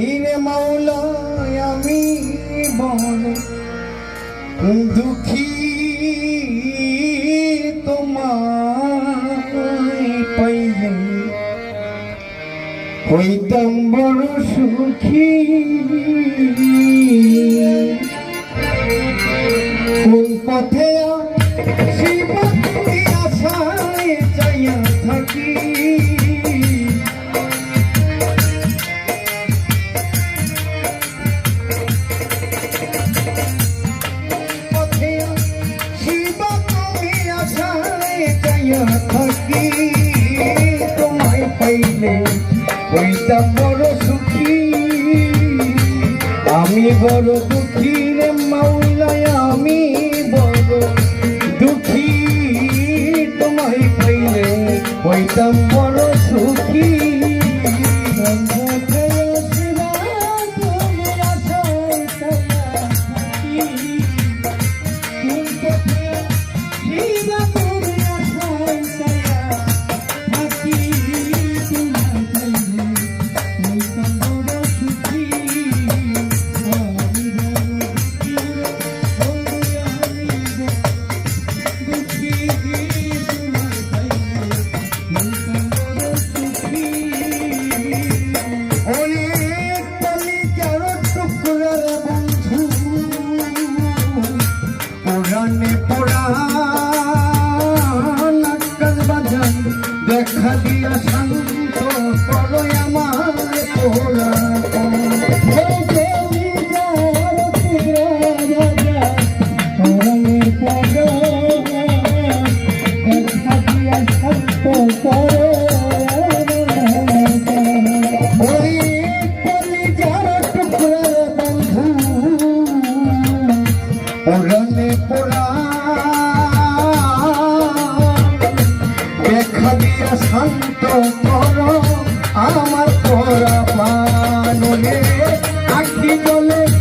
পাখিরে মাওলায় আমি বড় দুঃখী তোমায় পাইলে হইতাম বড় সুখী। পথে শিবন্তি আশায় চাইয়া থাকি। পাইলে ওইটা বড় সুখী। আমি বড় দুঃখী রে মাউলায় আমি বড় দুঃখী। তোমায় পাইলে ওইটা বড় সুখী। নয়নে পুরাণ আকাশ বাজান দেখা দিয়া সান দলে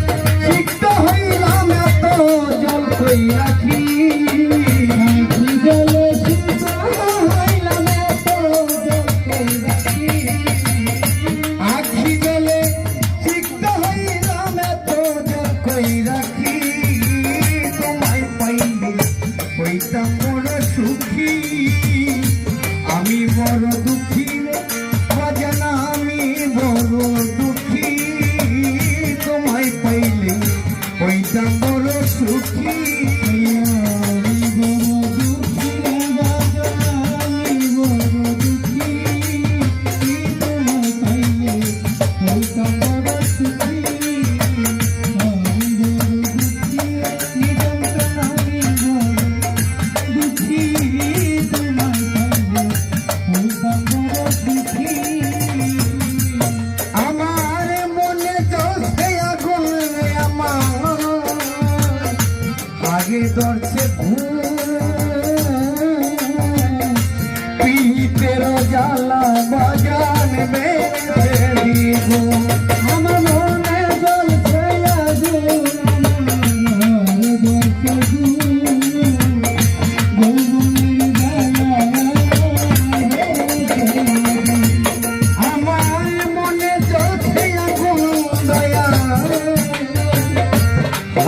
जाला बागान में तेरी हूँ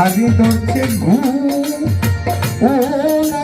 আজি ধরছে ঘুম। ও না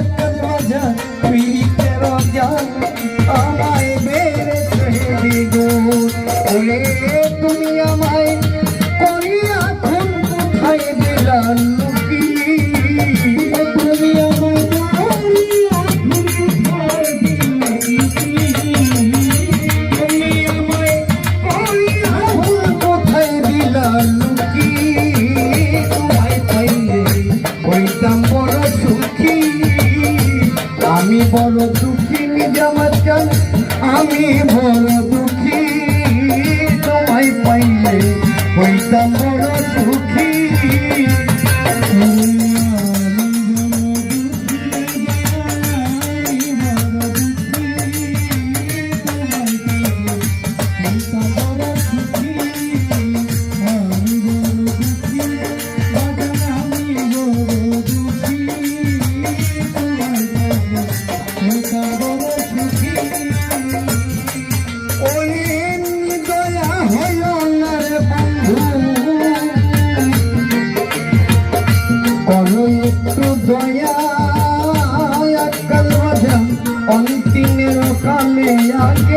ಯಾಕೆ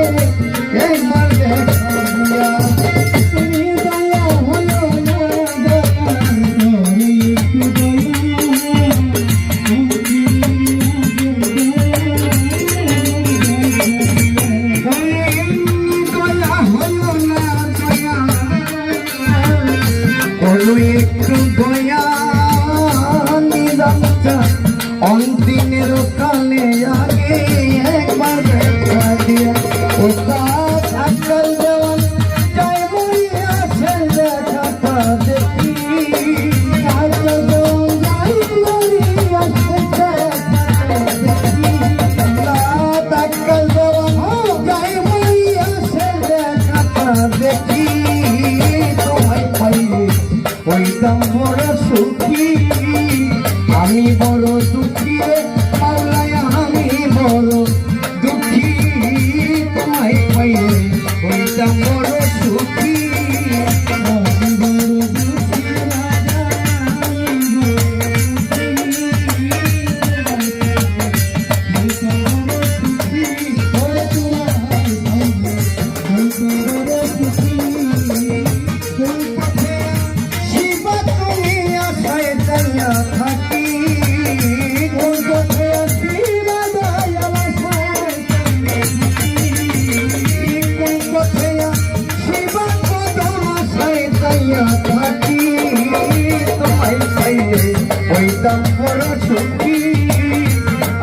হইতাম বড় সুখী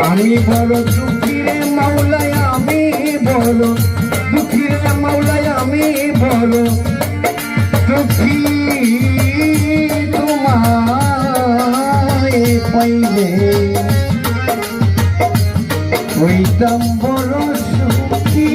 আমি বড় সুখী রে মাওলায় আমি বলো দুঃখী রে মাওলায় আমি বলো দুঃখী তোমায় পাইলে হইতাম বড় সুখী